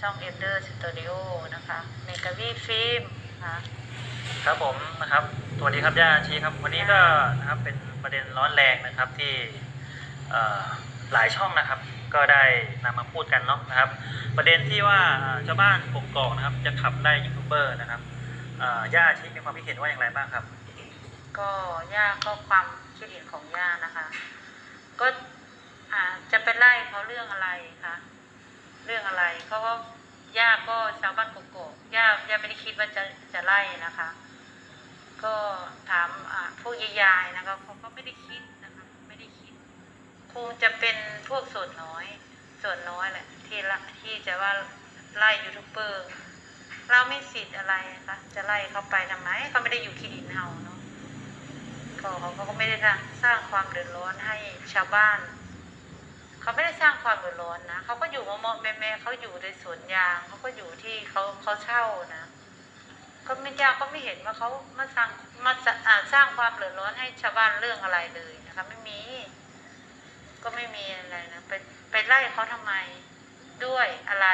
ช่องเอเดอร์สตูดิโอนะคะเมกาวีฟิล์มนะคะครับผมนะครับสวัสดีครับย่าชีครับ วันนี้ก็นะครับเป็นประเด็นร้อนแรงนะครับที่เอ่อหลายช่องนะครับ ก็ได้นำมาพูดกันเนาะนะครับ ประเด็นที่ว่าเอ่อชาวบ้านกกอกนะครับ จะขับไล่ยูทูบเบอร์นะครับเอ่อย่าชีมีความคิดเห็นว่าอย่างไรบ้างครับ ก็ย่าก็ความคิดเห็นของย่านะคะ ก็อ่าจะไปไล่เขาเรื่องอะไรคะเรื่องอะไรเขาก็ย่าก็ชาวบ้านกกอกย่าย่าไม่ได้คิดว่าจะจะไล่นะคะ ก็ถามผู้ยายๆนะคะเขาก็ไม่ได้คิดนะคะไม่ได้คิด คงจะเป็นพวกส่วนน้อย ส่วนน้อยแหละที่ละที่จะว่าไล่ยูทูบเบอร์เราไม่สิทธิ์อะไรนะคะจะไล่เขาไปทำไมเขาไม่ได้อยู่ที่ดินเฮาเนาะก็เขาก็ไม่ได้สร้างความเดือดร้อนให้ชาวบ้าน เขาไม่ได้สร้างความเดือดร้อนนะเขาก็อยู่มอมๆแม่เขาอยู่ในสวนยางเขาก็อยู่ที่เขาเขาเช่านะก็ไม่ยากก็ไม่เห็นว่าเขามาสร้างมาจะอ่าสร้างความเดือดร้อนให้ชาวบ้านเรื่องอะไรเลยนะคะไม่มี ก็ไม่มีอะไรนะไปไปไล่เขาทำไมด้วยอะไร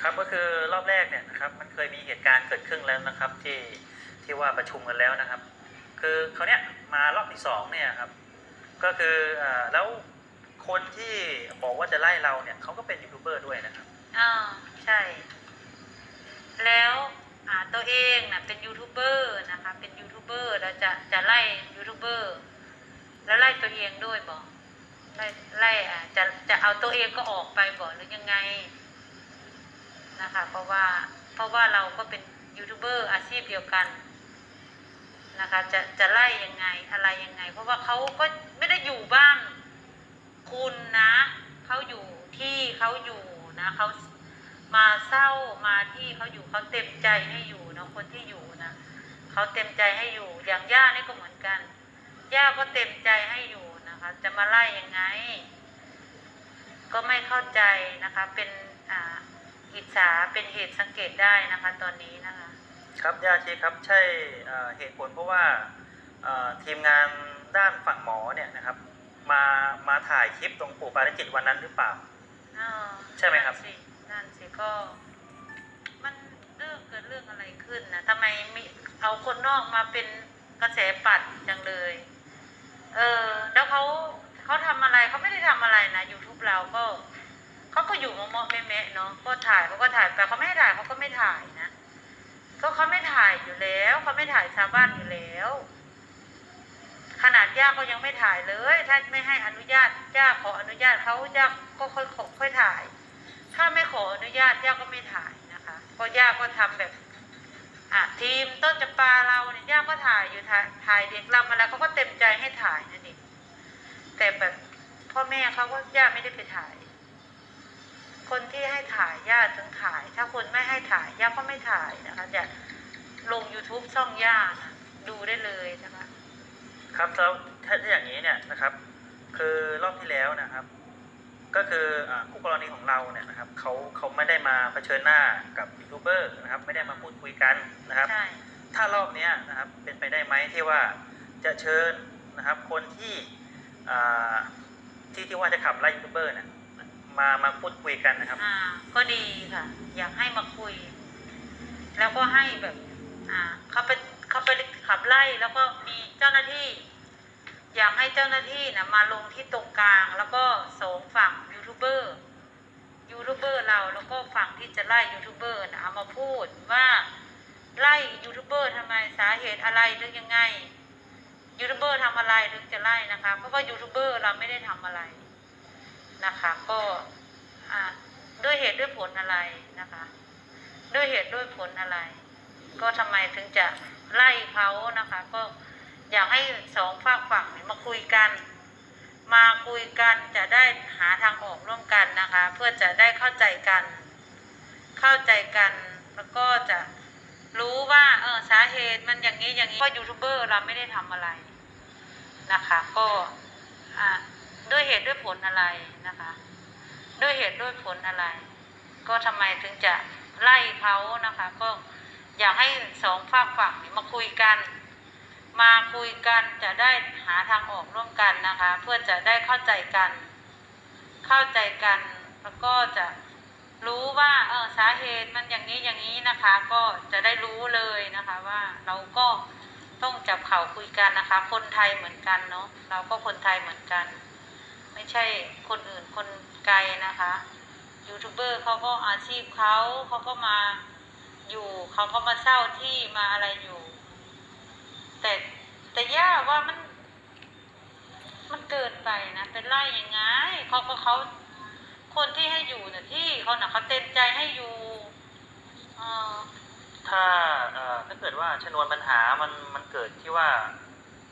ครับก็คือรอบแรกเนี่ยนะครับ มันเคยมีเหตุการณ์เกิดขึ้นแล้วนะครับ ที่ที่ว่าประชุมกันแล้วนะครับ คือเขาเนี้ยมารอบที่สองเนี่ยครับ ก็คืออ่อแล้ว คนที่บอกว่าจะไล่เราเนี่ยเขาก็เป็นยูทูบเบอร์ด้วยนะครับอ่าใช่ แล้วอ่าตัวเองนะเป็นยูทูบเบอร์นะคะ เป็นยูทูบเบอร์แล้วจะจะไล่ยูทูบเบอร์แล้วไล่ตัวเองด้วยบอกไล่ไล่อ่าจะจะเอาตัวเองก็ออกไปบอกหรือยังไงนะคะ เพราะว่าเพราะว่าเราก็เป็นยูทูบเบอร์อาชีพเดียวกันนะคะ จะจะไล่ยังไงอะไรยังไง เพราะว่าเขาก็ไม่ได้อยู่บ้าน คุณนะเขาอยู่ที่เขาอยู่นะเขามาเศร้ามาที่เขาอยู่เขาเต็มใจให้อยู่นะคนที่อยู่นะเขาเต็มใจให้อยู่อย่างย่านี่ก็เหมือนกันย่าก็เต็มใจให้อยู่นะคะ จะมาไล่ยังไง ก็ไม่เข้าใจนะคะ เป็นอ่าอิจฉาเป็นเหตุสังเกตได้นะคะ ตอนนี้นะคะ ครับยาชีครับใช่เอ่อเหตุผลเพราะว่าอ่อทีมงานด้านฝั่งหมอเนี่ยนะครับ มามาถ่ายคลิปตรงปู่ปาริจิตวันนั้นหรือเปล่า อ่าใช่ไหมครับ นั่นสินั่นสิก็ มันเรื่องเกิดเรื่องอะไรขึ้นนะทำไมมีเอาคนนอกมาเป็นกระแสปัดจังเลย เออ แล้วเขาเขาทำอะไรเขาไม่ได้ทำอะไรนะ YouTube เราก็เขาก็อยู่มอมๆแม่ๆเนาะก็ถ่ายเขาก็ถ่ายไปเขาไม่ให้ถ่ายเขาก็ไม่ถ่ายนะก็เขาไม่ถ่ายอยู่แล้วเขาไม่ถ่ายชาวบ้านอยู่แล้ว ขนาดย่าก็ยังไม่ถ่ายเลย ถ้าไม่ให้อนุญาตย่าขออนุญาตเขาย่าก็ค่อยขอค่อยถ่าย ถ้าไม่ขออนุญาตย่าก็ไม่ถ่ายนะคะเพราะย่าก็ทำแบบอะทีมต้นจำปาเราเนี่ยย่าก็ถ่ายอยู่ถ่ายถ่ายเด็กรำอะไรเขาก็เต็มใจให้ถ่ายนั่นเองแต่แบบพ่อแม่เขาก็ย่าไม่ได้ไปถ่าย คนที่ให้ถ่ายย่าถึงถ่าย ถ้าคนไม่ให้ถ่ายย่าก็ไม่ถ่ายนะคะจะลง YouTube ช่องย่านะดูได้เลยนะคะ ครับแล้วถ้าอย่างนี้เนี่ยนะครับ คือรอบที่แล้วนะครับ ก็คืออ่าคู่กรณีของเราเนี่ยนะครับเขาเขาไม่ได้มาเผชิญหน้ากับยูทูบเบอร์นะครับ ไม่ได้มาพูดคุยกันนะครับใช่ถ้ารอบเนี้ยนะครับเป็นไปได้ไหมที่ว่าจะเชิญนะครับ คนที่อ่าที่ที่ว่าจะขับไล่ยูทูบเบอร์เนี่ยมามาพูดคุยกันนะครับ อ่า ก็ดีค่ะ อยากให้มาคุย แล้วก็ให้แบบ อ่าเขาไป เขาไปขับไล่แล้วก็มีเจ้าหน้าที่ อยากให้เจ้าหน้าที่นะมาลงที่ตรงกลาง แล้วก็สองฝั่งยูทูบเบอร์ยูทูบเบอร์เราแล้วก็ฝั่งที่จะไล่ยูทูบเบอร์นะเอามาพูดว่าไล่ยูทูบเบอร์ทำไมสาเหตุอะไรหรือยังไงยูทูบเบอร์ทำอะไรถึงจะไล่นะคะ เพราะว่ายูทูบเบอร์เราไม่ได้ทำอะไรนะคะ ก็ด้วยเหตุด้วยผลอะไรนะคะ ด้วยเหตุด้วยผลอะไร ก็ทำไมถึงจะไล่เขานะคะ ก็อยากให้สองฝากฝั่งมาคุยกัน มาคุยกันจะได้หาทางออกร่วมกันนะคะ เพื่อจะได้เข้าใจกัน เข้าใจกันแล้วก็จะรู้ว่าเออสาเหตุมันอย่างนี้อย่างนี้เพรายูทูบเบอร์เราไม่ได้ทำอะไรนะคะ ก็อ่าด้วยเหตุด้วยผลอะไรนะคะ ด้วยเหตุด้วยผลอะไร ก็ทำไมถึงจะไล่เขานะคะ ก็ อยากให้สองฝากฝั่งนี่ยมาคุยกัน มาคุยกันจะได้หาทางออกร่วมกันนะคะ เพื่อจะได้เข้าใจกัน เข้าใจกัน แล้วก็จะรู้ว่าเออสาเหตุมันอย่างนี้อย่างนี้นะคะ ก็จะได้รู้เลยนะคะว่าเราก็ต้องจับเข่าคุยกันนะคะ คนไทยเหมือนกันเนาะเราก็คนไทยเหมือนกัน ไม่ใช่คนอื่นคนไกลนะคะยูทูบเบอร์เขาก็อาชีพเขาเขาก็มา อยู่ เขาก็มาเช่าที่มาอะไรอยู่ แต่แต่ย่าว่ามัน มันเกินไปนะเป็นไร่ยังไงเขาก็เขาคนที่ให้อยู่น่ะที่เขาน่ะเขาเต็มใจให้อยู่เออถ้าเอ่อถ้าเกิดว่าชนวนปัญหามันมันเกิดที่ว่า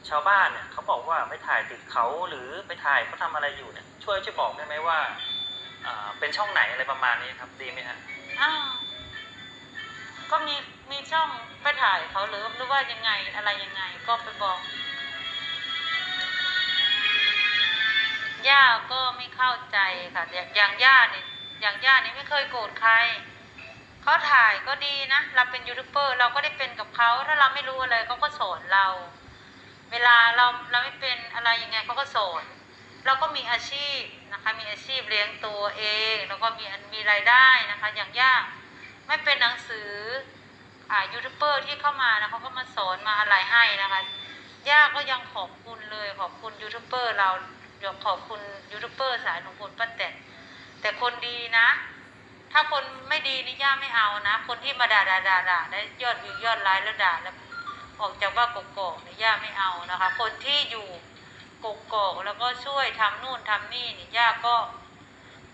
ชาวบ้านเนี่ยเขาบอกว่าไปถ่ายติดเขาหรือไปถ่ายเขาทำอะไรอยู่เนี่ยช่วยช่วยบอกได้ไหมว่าอ่า เป็นช่องไหนอะไรประมาณนี้ครับดีไหมฮะอ้าว ก็มีมีช่องไปถ่ายเขาหรือหรือว่ายังไงอะไรยังไงก็ไปบอกย่าก็ไม่เข้าใจค่ะ อย่างย่างย่าเนี่ยอย่างย่านี่ไม่เคยโกรธใครเขาถ่ายก็ดีนะ เราเป็นยูทูบเบอร์เราก็ได้เป็นกับเขาถ้าเราไม่รู้อะไรเขาก็สอนเรา เวลาเราเราไม่เป็นอะไรยังไงเขาก็สอนเราก็มีอาชีพนะคะ มีอาชีพเลี้ยงตัวเอง แล้วก็มีมีรายได้นะคะ อย่างย่า ไม่เป็นหนังสืออ่ายูทูบเบอร์ที่เข้ามานะเขาก็มาสอนมาอะไรให้นะคะย่าก็ยังขอบคุณเลยขอบคุณยูทูบเบอร์เราอยากขอบคุณยูทูบเบอร์สายของคุณป้าแตนแต่คนดีนะ ถ้าคนไม่ดีนี่ย่าไม่เอานะ คนที่มาด่าด่าด่าด่าได้ยอดวิวยอดไลค์แล้วด่าแล้วออกจากว่ากกอกนี่ย่าไม่เอานะคะ คนที่อยู่กกอกแล้วก็ช่วยทำนู่นทำนี่นี่ย่าก็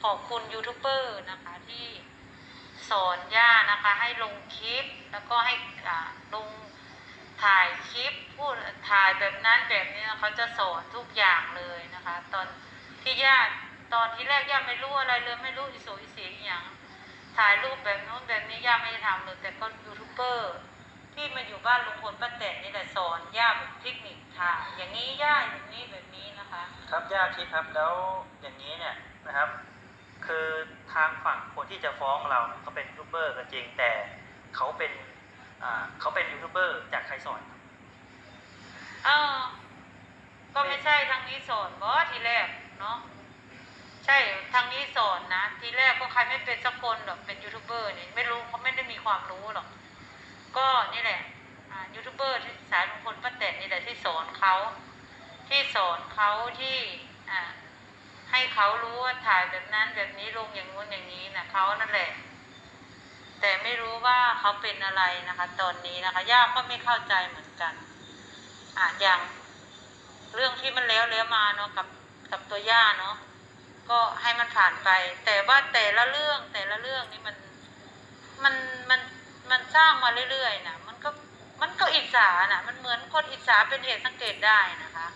ขอบคุณยูทูบเบอร์นะคะที่ สอนย่านะคะให้ลงคลิปแล้วก็ให้ลงถ่ายคลิปพูดถ่ายแบบนั้นแบบนี้เขาจะสอนทุกอย่างเลยนะคะ ตอนที่ญาตอนที่แรกย่าไม่รู้อะไรเลยไม่รู้อิโสอิเสียอย่างถ่ายรูปแบบนู้นแบบนี้ย่าไม่ได้ทำเลยแต่ก็ยูทูบเบอร์ที่มาอยู่บ้านลุงพลป้าแตนนี่แหละสอนย่าแบบเทคนิคถ่ายอย่างนี้ย่าอย่างนี้แบบนี้นะคะ ครับย่ากที่ครับแล้วอย่างนี้เนี่ยนะครับ คือทางฝั่งคนที่จะฟ้องเราเขาเป็นยูทูบเบอร์ก็จริงแต่เขาเป็นเขาเป็นยูทูบเบอร์จากใครสอนเออก็ไม่ใช่ทางนี้สอนบอทีแรกเนาะใช่ทางนี้สอนนะ ทีแรกก็ใครไม่เป็นสักคนหรอกเป็นยูทูบเบอร์นี่ไม่รู้เขาไม่ได้มีความรู้หรอกก็นี่แหละยูทูบเบอร์ที่สายลุงพลป้าแตนนี่แหละที่สอนเขาที่สอนเขาที่อ่า ให้เขารู้ว่าถ่ายแบบนั้นแบบนี้ลงอย่างงู้นอย่างนี้นะเขานั่นแหละ แต่ไม่รู้ว่าเขาเป็นอะไรนะคะ ตอนนี้นะคะย่าก็ไม่เข้าใจเหมือนกัน อะอย่างเรื่องที่มันแล้วแล้วมาเนาะกับกับตัวย่าเนาะก็ให้มันผ่านไป แต่ว่าแต่ละเรื่องแต่ละเรื่องนี่มันมันมันมันสร้างมาเรื่อยๆนะมันก็มันก็อิจฉานะมันเหมือนคนอิจฉาเป็นเหตุสังเกตได้นะคะ